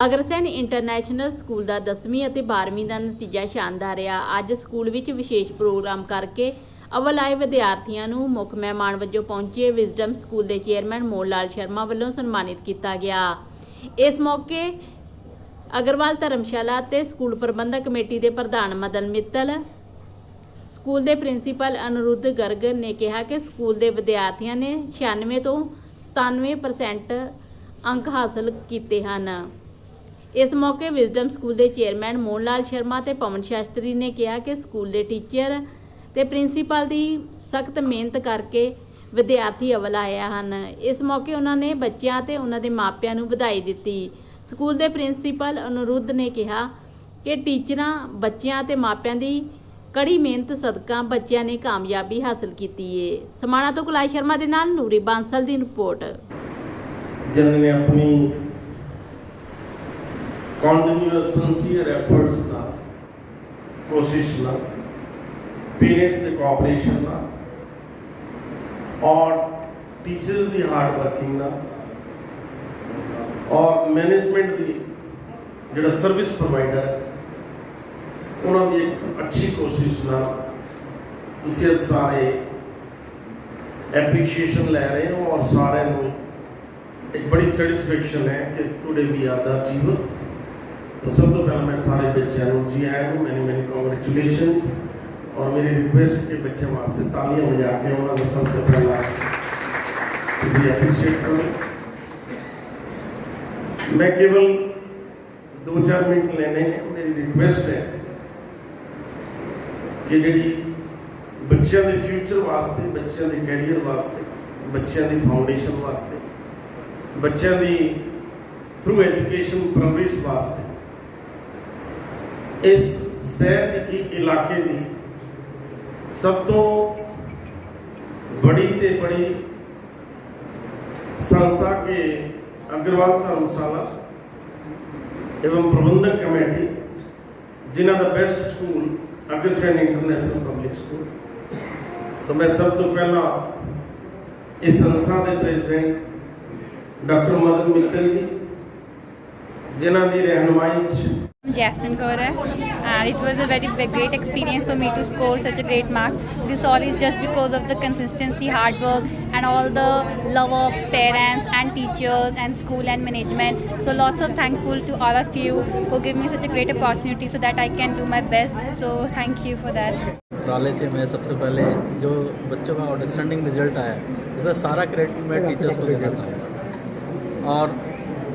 Agrasen international school ਦਾ 10ਵੀਂ ਅਤੇ 12ਵੀਂ ਦਾ ਨਤੀਜਾ ਸ਼ਾਨਦਾਰ ਰਿਹਾ ਅੱਜ ਸਕੂਲ ਵਿੱਚ ਵਿਸ਼ੇਸ਼ ਪ੍ਰੋਗਰਾਮ ਕਰਕੇ ਅਵਲ ਆਏ ਵਿਦਿਆਰਥੀਆਂ ਨੂੰ ਮੁੱਖ ਮਹਿਮਾਨ ਵਜੋਂ ਪਹੁੰਚੇ ਵਿਜ਼ਡਮ ਸਕੂਲ ਦੇ ਚੇਅਰਮੈਨ ਮੋਹਨ ਲਾਲ ਸ਼ਰਮਾ ਵੱਲੋਂ ਸਨਮਾਨਿਤ ਕੀਤਾ ਗਿਆ। ਇਸ ਮੌਕੇ ਅਗਰਵਾਲ ਧਰਮਸ਼ਾਲਾ ਤੇ ਸਕੂਲ ਪ੍ਰਬੰਧਕ ਕਮੇਟੀ ਦੇ ਪ੍ਰਧਾਨ ਮਦਨ ਮਿੱਤਲ, ਸਕੂਲ ਦੇ ਪ੍ਰਿੰਸੀਪਲ ਅਨੁਰੁੱਧ ਗਰਗ ਨੇ ਕਿਹਾ ਕਿ ਸਕੂਲ ਦੇ ਵਿਦਿਆਰਥੀਆਂ ਨੇ 96 ਤੋਂ 97% ਅੰਕ ਹਾਸਲ ਕੀਤੇ ਹਨ। ਇਸ ਮੌਕੇ ਵਿਜ਼ਡਮ ਸਕੂਲ ਦੇ ਚੇਅਰਮੈਨ ਮੋਹਨ ਲਾਲ ਸ਼ਰਮਾ ਤੇ ਪਵਨ ਸ਼ਾਸਤਰੀ ਨੇ ਕਿਹਾ ਕਿ ਸਕੂਲ ਦੇ ਟੀਚਰ ਤੇ ਪ੍ਰਿੰਸੀਪਲ ਦੀ ਸਖਤ ਮਿਹਨਤ ਕਰਕੇ ਵਿਦਿਆਰਥੀ ਅਵਲ ਆਏ ਹਨ। ਇਸ ਮੌਕੇ ਉਹਨਾਂ ਨੇ ਬੱਚਿਆਂ ਤੇ ਉਹਨਾਂ ਦੇ ਮਾਪਿਆਂ ਨੂੰ ਵਧਾਈ ਦਿੱਤੀ। ਸਕੂਲ ਦੇ ਪ੍ਰਿੰਸੀਪਲ ਅਨੁਰੁੱਧ ਨੇ ਕਿਹਾ ਕਿ ਟੀਚਰਾਂ, ਬੱਚਿਆਂ ਤੇ ਮਾਪਿਆਂ ਦੀ ਕੜੀ ਮਿਹਨਤ ਸਦਕਾ ਬੱਚਿਆਂ ਨੇ ਕਾਮਯਾਬੀ ਹਾਸਲ ਕੀਤੀ ਏ। ਸਮਾਣਾ ਤੋਂ ਕੁਲਾਈ ਸ਼ਰਮਾ ਦੇ ਨਾਲ ਨੂਰੀ ਬਾਂਸਲ ਦੀ ਰਿਪੋਰਟ। ਜਿਨ੍ਹਾਂ ਨੇ ਆਪਣੀ ਕੰਟੀਨਿਊਅਸ ਸਿੰਸੀਅਰ ਐਫਰਟਸ ਨਾਲ ਕੋਸ਼ਿਸ਼ ਨਾਲ ਪੇਰੈਂਟਸ ਦੇ ਕੋਆਪਰੇਸ਼ਨ ਨਾਲ ਔਰ ਟੀਚਰਸ ਦੀ ਹਾਰਡ ਵਰਕਿੰਗ ਨਾਲ ਔਰ ਮੈਨੇਜਮੈਂਟ ਦੀ ਜਿਹੜਾ ਸਰਵਿਸ ਪ੍ਰੋਵਾਈਡਰ ਹੈ, ਉਹਨਾਂ ਦੀ ਇੱਕ ਅੱਛੀ ਕੋਸ਼ਿਸ਼ ਨਾਲ ਤੁਸੀਂ ਸਾਰੇ ਐਪਰੀਸ਼ੀਏਸ਼ਨ ਲੈ ਰਹੇ ਹੋ ਔਰ ਸਾਰਿਆਂ ਨੂੰ ਇੱਕ ਬੜੀ ਸੈਟੀਸਫੈਕਸ਼ਨ ਹੈ ਕਿ ਟੁਡੇ ਵੀ ਆਰ ਦਾ ਅਚੀਵਰ ਤਾਂ ਸਭ ਤੋਂ ਪਹਿਲਾਂ ਮੈਂ ਸਾਰੇ ਬੱਚਿਆਂ ਨੂੰ ਜੀ ਆਇਆਂ ਨੂੰ ਮੈਨੀ ਮੈਨੀ ਕੰਗ੍ਰੈਚੁਲੇਸ਼ਨਸ ਔਰ ਮੇਰੀ ਰਿਕੁਐਸਟ ਕਿ ਬੱਚਿਆਂ ਵਾਸਤੇ ਤਾਲੀਆਂ ਵਜਾ ਕੇ ਉਹਨਾਂ ਦਾ ਸਭ ਤੋਂ ਪਹਿਲਾਂ ਤੁਸੀਂ ਐਪਰੀਸ਼ੀਏਟ ਕਰੋ ਮੈਂ ਕੇਵਲ 2-4 ਮਿੰਟ ਲੈਣੇ ਨੇ ਮੇਰੀ ਰਿਕੁਐਸਟ ਹੈ ਕਿ ਜਿਹੜੀ ਬੱਚਿਆਂ ਦੇ ਫਿਊਚਰ ਵਾਸਤੇ ਬੱਚਿਆਂ ਦੇ ਕੈਰੀਅਰ ਵਾਸਤੇ ਬੱਚਿਆਂ ਦੀ ਫਾਊਂਡੇਸ਼ਨ ਵਾਸਤੇ ਬੱਚਿਆਂ ਦੀ ਥਰੂ ਐਜੂਕੇਸ਼ਨ ਪ੍ਰੋਗਰੈਸ ਵਾਸਤੇ ਇਸ ਸ਼ਹਿਰ ਦੀ ਕੀ ਇਲਾਕੇ ਦੀ ਸਭ ਤੋਂ ਬੜੀ ਤੇ ਬੜੀ ਸੰਸਥਾ ਕੇ ਅਗਰਵਾਲ ਧਰਮਸ਼ਾਲਾ एवं प्रबंधक कमेटी जिन्हों का best school Agrasen international public school तो मैं सब तो पहला इस संस्था के प्रेसिडेंट डॉक्टर मदन मित्तल जी जिन्हों की रहनुमाई च Jasmine Kaur hai. and it was a very big- great experience for me to score such a great mark. This all is just because of the consistency, hard work, and all the love of parents and teachers and school and management. So lots of thankful to all of you who give me such a great opportunity so that I can do my best. So thank you for that. उपराले से मैं सबसे पहले जो बच्चों का outstanding result आया उसका सारा क्रेडिट मैं टीचर्स को देना चाहूँगा और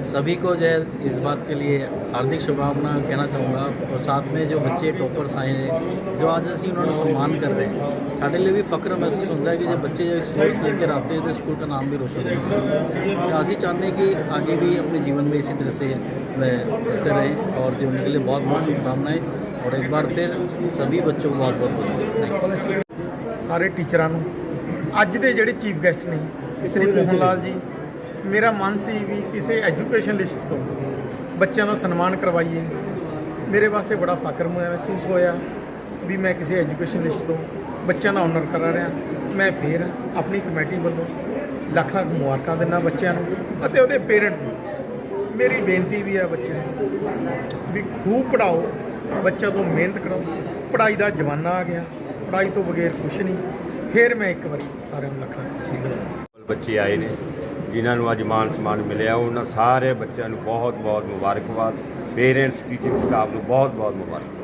सभी को जो है इस बात के लिए हार्दिक शुभकामना कहना चाहूँगा और साथ में जो बच्चे टॉपर्स आए हैं जो आज ਅਸੀਂ ਉਹਨਾਂ ਨੂੰ ਸਨਮਾਨ ਕਰ ਰਹੇ ਹਾਂ ਸਾਡੇ ਲਈ ਵੀ ਫਖਰ ਮਹਿਸੂਸ ਹੁੰਦਾ ਹੈ ਕਿ ਜੇ ਬੱਚੇ जब स्कूल्स लेकर आते हैं तो स्कूल का नाम भी रोशन होता है तो ਅਸੀਂ चाहते हैं कि आगे भी अपने जीवन में इसी तरह से वह चलते रहें और जो उनके लिए बहुत बहुत शुभकामनाएं और एक बार फिर सभी बच्चों को बहुत बहुत बधाई थैंक यू ਸਾਰੇ ਟੀਚਰਾਂ ਨੂੰ ਅੱਜ ਦੇ ਜਿਹੜੇ ਚੀਫ ਗੈਸਟ ਨੇ ਸ੍ਰੀ ਮੋਹਨ ਲਾਲ ਜੀ ਮੇਰਾ ਮਨ ਸੀ ਵੀ ਕਿਸੇ ਐਜੂਕੇਸ਼ਨ ਲਿਸਟ ਤੋਂ ਬੱਚਿਆਂ ਦਾ ਸਨਮਾਨ ਕਰਵਾਈਏ। ਮੇਰੇ ਵਾਸਤੇ ਬੜਾ ਫਖਰ ਮਹਿਸੂਸ ਹੋਇਆ ਵੀ ਮੈਂ ਕਿਸੇ ਐਜੂਕੇਸ਼ਨ ਲਿਸਟ ਤੋਂ ਬੱਚਿਆਂ ਦਾ ਆਨਰ ਕਰਾ ਰਿਹਾ। ਮੈਂ ਫੇਰ ਆਪਣੀ ਕਮੇਟੀ ਵੱਲੋਂ ਲੱਖ ਲੱਖ ਮੁਬਾਰਕਾਂ ਦਿੰਦਾ ਬੱਚਿਆਂ ਨੂੰ ਅਤੇ ਉਹਦੇ ਪੇਰੈਂਟ ਨੂੰ। ਮੇਰੀ ਬੇਨਤੀ ਵੀ ਹੈ ਬੱਚਿਆਂ ਨੂੰ ਵੀ ਖੂਬ ਪੜਾਓ, ਬੱਚਿਆਂ ਤੋਂ ਮਿਹਨਤ ਕਰੋ। ਪੜਾਈ ਦਾ ਜ਼ਮਾਨਾ ਆ ਗਿਆ ਪੜਾਈ ਤੋਂ ਬਗੈਰ ਕੁਝ ਨਹੀਂ। ਫਿਰ ਮੈਂ ਇੱਕ ਵਾਰੀ ਸਾਰਿਆਂ ਨੂੰ ਲੱਖ ਲੱਖ ਬੱਚੇ ਆਏ ਨੇ। ਜਿਨ੍ਹਾਂ ਨੂੰ ਅੱਜ ਮਾਨ ਸਨਮਾਨ ਮਿਲਿਆ, ਉਹਨਾਂ ਸਾਰੇ ਬੱਚਿਆਂ ਨੂੰ ਬਹੁਤ ਬਹੁਤ ਮੁਬਾਰਕਬਾਦ। ਪੇਰੈਂਟਸ ਟੀਚਿੰਗ ਸਟਾਫ ਨੂੰ ਬਹੁਤ ਬਹੁਤ ਮੁਬਾਰਕ